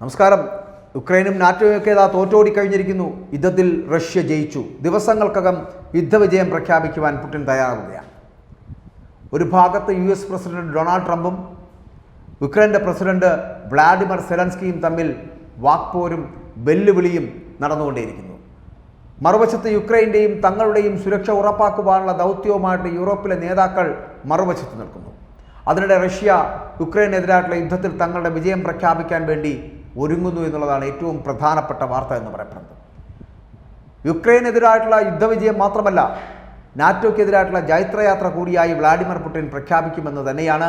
നമസ്കാരം. യുക്രൈനും നാറ്റോയൊക്കെ ഇതാ തോറ്റോടി കഴിഞ്ഞിരിക്കുന്നു. യുദ്ധത്തിൽ റഷ്യ ജയിച്ചു. ദിവസങ്ങൾക്കകം യുദ്ധവിജയം പ്രഖ്യാപിക്കുവാൻ പുടിൻ തയ്യാറാവുകയാണ്. ഒരു ഭാഗത്ത് യു എസ് പ്രസിഡന്റ് ഡൊണാൾഡ് ട്രംപും യുക്രൈന്റെ പ്രസിഡന്റ് വ്ളാഡിമിർ സെലൻസ്കിയും തമ്മിൽ വാക്പോരും വെല്ലുവിളിയും നടന്നുകൊണ്ടേയിരിക്കുന്നു. മറുവശത്ത് യുക്രൈന്റെയും തങ്ങളുടെയും സുരക്ഷ ഉറപ്പാക്കുവാനുള്ള ദൗത്യവുമായിട്ട് യൂറോപ്പിലെ നേതാക്കൾ മറുവശത്ത് നിൽക്കുന്നു. അതിനിടെ റഷ്യ യുക്രൈനെതിരായിട്ടുള്ള യുദ്ധത്തിൽ തങ്ങളുടെ വിജയം പ്രഖ്യാപിക്കാൻ വേണ്ടി ഒരുങ്ങുന്നു എന്നുള്ളതാണ് ഏറ്റവും പ്രധാനപ്പെട്ട വാർത്ത എന്ന് പറയപ്പെടുന്നത്. യുക്രൈനെതിരായിട്ടുള്ള യുദ്ധവിജയം മാത്രമല്ല നാറ്റോക്കെതിരായിട്ടുള്ള ജൈത്രയാത്ര കൂടിയായി വ്ളാഡിമിർ പുടിൻ പ്രഖ്യാപിക്കുമെന്ന് തന്നെയാണ്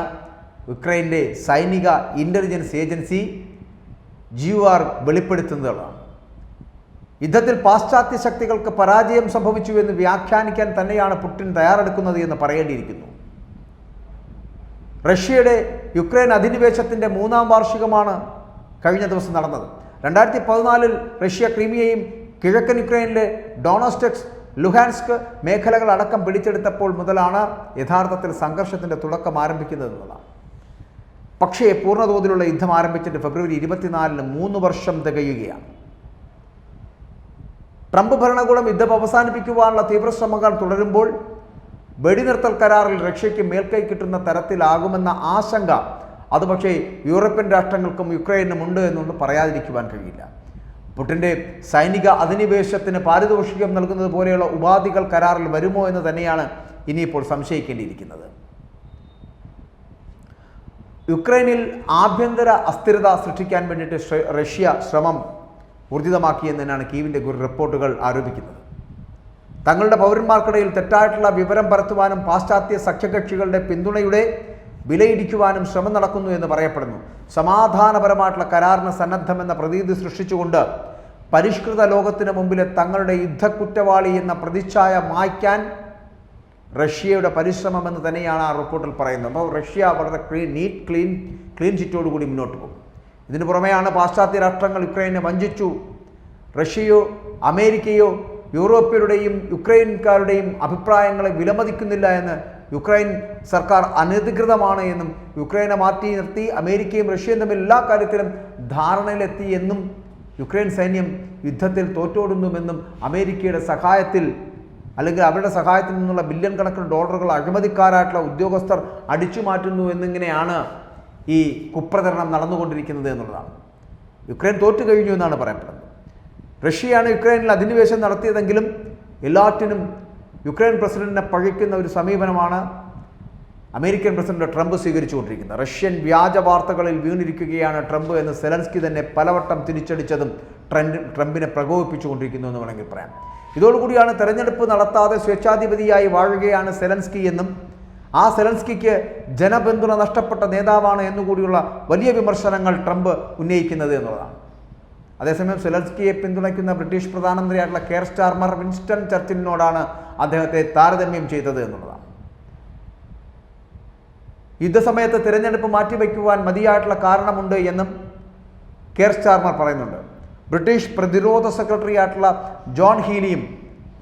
യുക്രൈന്റെ സൈനിക ഇന്റലിജൻസ് ഏജൻസി ജി ആർ വെളിപ്പെടുത്തുന്നതാണ് യുദ്ധത്തിൽ പാശ്ചാത്യ ശക്തികൾക്ക് പരാജയം സംഭവിച്ചു എന്ന് വ്യാഖ്യാനിക്കാൻ തന്നെയാണ് പുടിൻ തയ്യാറെടുക്കുന്നത് എന്ന് പറയേണ്ടിയിരിക്കുന്നു. റഷ്യയുടെ യുക്രൈൻ അധിനിവേശത്തിന്റെ മൂന്നാം വാർഷികമാണ് കഴിഞ്ഞ ദിവസം നടന്നത്. രണ്ടായിരത്തി പതിനാലിൽ റഷ്യ ക്രീമിയയും കിഴക്കൻ യുക്രൈനിലെ ഡോണോസ്റ്റെക്സ് ലുഹാൻസ്ക് മേഖലകൾ അടക്കം പിടിച്ചെടുത്തപ്പോൾ മുതലാണ് യഥാർത്ഥത്തിൽ സംഘർഷത്തിന്റെ തുടക്കം ആരംഭിക്കുന്നത് എന്നുള്ളതാണ് പക്ഷേ പൂർണതോതിലുള്ള യുദ്ധം ആരംഭിച്ചിട്ട് ഫെബ്രുവരി ഇരുപത്തിനാലിന് മൂന്ന് വർഷം തികയുകയാണ്. ട്രംപ് ഭരണകൂടം യുദ്ധം അവസാനിപ്പിക്കുവാനുള്ള തീവ്രശ്രമങ്ങൾ തുടരുമ്പോൾ വെടിനിർത്തൽ കരാറിൽ റഷ്യയ്ക്ക് മേൽക്കൈ കിട്ടുന്ന തരത്തിലാകുമെന്ന ആശങ്ക അത് പക്ഷേ യൂറോപ്യൻ രാഷ്ട്രങ്ങൾക്കും യുക്രൈനും ഉണ്ട് എന്നൊന്നും പറയാതിരിക്കുവാൻ കഴിയില്ല. പുട്ടിന്റെ സൈനിക അധിനിവേശത്തിന് പാരിതോഷികം നൽകുന്നത് പോലെയുള്ള ഉപാധികൾ കരാറിൽ വരുമോ എന്ന് തന്നെയാണ് ഇനിയിപ്പോൾ സംശയിക്കേണ്ടിയിരിക്കുന്നത്. യുക്രൈനിൽ ആഭ്യന്തര അസ്ഥിരത സൃഷ്ടിക്കാൻ വേണ്ടിയിട്ട് റഷ്യ ശ്രമം ഊർജിതമാക്കിയെന്ന് തന്നെയാണ് കീവിന്റെ ഒരു റിപ്പോർട്ടുകൾ ആരോപിക്കുന്നത്. തങ്ങളുടെ പൗരന്മാർക്കിടയിൽ തെറ്റായിട്ടുള്ള വിവരം പരത്തുവാനും പാശ്ചാത്യ സഖ്യകക്ഷികളുടെ പിന്തുണയുടെ വിലയിടിക്കുവാനും ശ്രമം നടക്കുന്നു എന്ന് പറയപ്പെടുന്നു. സമാധാനപരമായിട്ടുള്ള കരാറിന് സന്നദ്ധമെന്ന പ്രതീതി സൃഷ്ടിച്ചുകൊണ്ട് പരിഷ്കൃത ലോകത്തിന് മുമ്പിലെ തങ്ങളുടെ യുദ്ധക്കുറ്റവാളി എന്ന പ്രതിച്ഛായ മായ്ക്കാൻ റഷ്യയുടെ പരിശ്രമം എന്ന് തന്നെയാണ് ആ റിപ്പോർട്ടിൽ പറയുന്നത്. അപ്പോൾ റഷ്യ വളരെ ക്ലീൻ നീറ്റ് ക്ലീൻ ക്ലീൻ ചിറ്റോടുകൂടി മുന്നോട്ട് പോകും. ഇതിനു പുറമെയാണ് പാശ്ചാത്യ രാഷ്ട്രങ്ങൾ യുക്രൈനെ വഞ്ചിച്ചു. റഷ്യയോ അമേരിക്കയോ യൂറോപ്യരുടെയും യുക്രൈൻകാരുടെയും അഭിപ്രായങ്ങളെ വിലമതിക്കുന്നില്ല എന്ന് യുക്രൈൻ സർക്കാർ അനധികൃതമാണ് എന്നും യുക്രൈനെ മാറ്റി നിർത്തി അമേരിക്കയും റഷ്യയും തമ്മിൽ എല്ലാ കാര്യത്തിലും ധാരണയിലെത്തി എന്നും യുക്രൈൻ സൈന്യം യുദ്ധത്തിൽ തോറ്റോടുന്നുവെന്നും അമേരിക്കയുടെ സഹായത്തിൽ അല്ലെങ്കിൽ അവരുടെ സഹായത്തിൽ നിന്നുള്ള ബില്യൺ കണക്കിന് ഡോളറുകൾ അഴിമതിക്കാരായിട്ടുള്ള ഉദ്യോഗസ്ഥർ അടിച്ചു മാറ്റുന്നു എന്നിങ്ങനെയാണ് ഈ കുപ്രചരണം നടന്നുകൊണ്ടിരിക്കുന്നത് എന്നുള്ളതാണ്. യുക്രൈൻ തോറ്റു കഴിഞ്ഞു എന്നാണ് പറയപ്പെടുന്നത്. റഷ്യയാണ് യുക്രൈനിൽ അധിനിവേശം നടത്തിയതെങ്കിലും എല്ലാറ്റിനും യുക്രൈൻ പ്രസിഡന്റിനെ പഴിക്കുന്ന ഒരു സമീപനമാണ് അമേരിക്കൻ പ്രസിഡന്റ് ട്രംപ് സ്വീകരിച്ചുകൊണ്ടിരിക്കുന്നത്. റഷ്യൻ വ്യാജ വാർത്തകളിൽ വീണിരിക്കുകയാണ് ട്രംപ് എന്ന് സെലൻസ്കി തന്നെ പലവട്ടം തിരിച്ചടിച്ചതും ട്രംപ് ട്രംപിനെ പ്രകോപിപ്പിച്ചുകൊണ്ടിരിക്കുന്നു എന്ന് വേണമെങ്കിൽ പറയാം. ഇതോടുകൂടിയാണ് തെരഞ്ഞെടുപ്പ് നടത്താതെ സ്വേച്ഛാധിപതിയായി വാഴുകയാണ് സെലൻസ്കി എന്നും ആ സെലൻസ്കിക്ക് ജനപിന്തുണ നഷ്ടപ്പെട്ട നേതാവാണ് എന്നുകൂടിയുള്ള വലിയ വിമർശനങ്ങൾ ട്രംപ് ഉന്നയിക്കുന്നത് എന്നുള്ളതാണ്. അതേസമയം സെലസ്കിയെ പിന്തുണയ്ക്കുന്ന ബ്രിട്ടീഷ് പ്രധാനമന്ത്രിയായിട്ടുള്ള കെയർ സ്റ്റാർമർ വിൻസ്റ്റൺ ചർച്ചിലിനോടാണ് അദ്ദേഹത്തെ താരതമ്യം ചെയ്തത് എന്നുള്ളതാണ്. യുദ്ധസമയത്ത് തിരഞ്ഞെടുപ്പ് മാറ്റിവെക്കുവാൻ മതിയായിട്ടുള്ള കാരണമുണ്ട് എന്നും കെയർ സ്റ്റാർമർ പറയുന്നുണ്ട്. ബ്രിട്ടീഷ് പ്രതിരോധ സെക്രട്ടറി ആയിട്ടുള്ള ജോൺ ഹീലിയും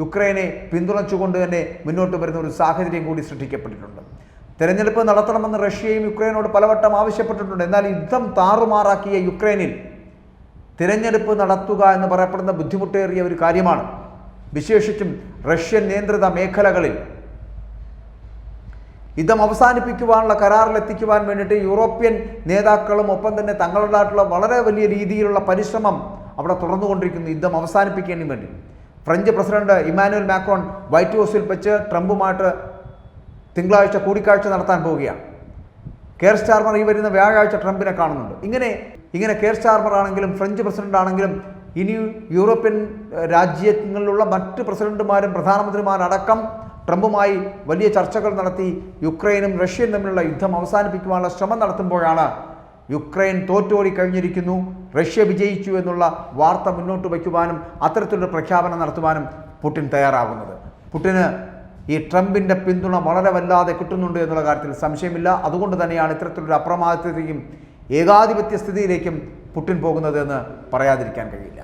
യുക്രൈനെ പിന്തുണച്ചുകൊണ്ട് തന്നെ മുന്നോട്ട് വരുന്ന ഒരു സാഹചര്യം കൂടി സൃഷ്ടിക്കപ്പെട്ടിട്ടുണ്ട്. തെരഞ്ഞെടുപ്പ് നടത്തണമെന്ന് റഷ്യയും യുക്രൈനോട് പലവട്ടം ആവശ്യപ്പെട്ടിട്ടുണ്ട്. എന്നാൽ യുദ്ധം താറുമാറാക്കിയ യുക്രൈനിൽ തിരഞ്ഞെടുപ്പ് നടത്തുക എന്ന് പറയപ്പെടുന്ന ബുദ്ധിമുട്ടേറിയ ഒരു കാര്യമാണ്. വിശേഷിച്ചും റഷ്യൻ നിയന്ത്രിത മേഖലകളിൽ. യുദ്ധം അവസാനിപ്പിക്കുവാനുള്ള കരാറിലെത്തിക്കുവാൻ വേണ്ടിയിട്ട് യൂറോപ്യൻ നേതാക്കളും ഒപ്പം തന്നെ തങ്ങളുടേതായിട്ടുള്ള വളരെ വലിയ രീതിയിലുള്ള പരിശ്രമം അവിടെ തുടർന്നുകൊണ്ടിരിക്കുന്നു. യുദ്ധം അവസാനിപ്പിക്കേണ്ടി വേണ്ടി. French president Emmanuel Macron White ഹൗസിൽ വെച്ച് ട്രംപുമായിട്ട് തിങ്കളാഴ്ച കൂടിക്കാഴ്ച നടത്താൻ പോവുകയാണ്. കെയർ സ്റ്റാർമർ ഈ വരുന്ന വ്യാഴാഴ്ച ട്രംപിനെ കാണുന്നുണ്ട്. ഇങ്ങനെ ഇങ്ങനെ കെയർ സ്റ്റാർമർ ആണെങ്കിലും ഫ്രഞ്ച് പ്രസിഡന്റ് ആണെങ്കിലും ഇനി യൂറോപ്യൻ രാജ്യങ്ങളിലുള്ള മറ്റ് പ്രസിഡന്റുമാരും പ്രധാനമന്ത്രിമാരടക്കം ട്രംപുമായി വലിയ ചർച്ചകൾ നടത്തി യുക്രൈനും റഷ്യയും തമ്മിലുള്ള യുദ്ധം അവസാനിപ്പിക്കുവാനുള്ള ശ്രമം നടത്തുമ്പോഴാണ് യുക്രൈൻ തോറ്റോടി കഴിഞ്ഞിരിക്കുന്നു റഷ്യ വിജയിച്ചു എന്നുള്ള വാർത്ത മുന്നോട്ട് വയ്ക്കുവാനും അത്തരത്തിലൊരു പ്രഖ്യാപനം നടത്തുവാനും പുടിൻ തയ്യാറാകുന്നത്. പുടിന് ഈ ട്രംപിന്റെ പിന്തുണ വളരെ വല്ലാതെ കിട്ടുന്നുണ്ട് എന്നുള്ള കാര്യത്തിൽ സംശയമില്ല. അതുകൊണ്ട് തന്നെയാണ് ഇത്തരത്തിലൊരു അപ്രമാദിത്വത്തിലേക്കും ഏകാധിപത്യ സ്ഥിതിയിലേക്കും പുട്ടിൻ പോകുന്നതെന്ന് പറയാതിരിക്കാൻ കഴിയില്ല.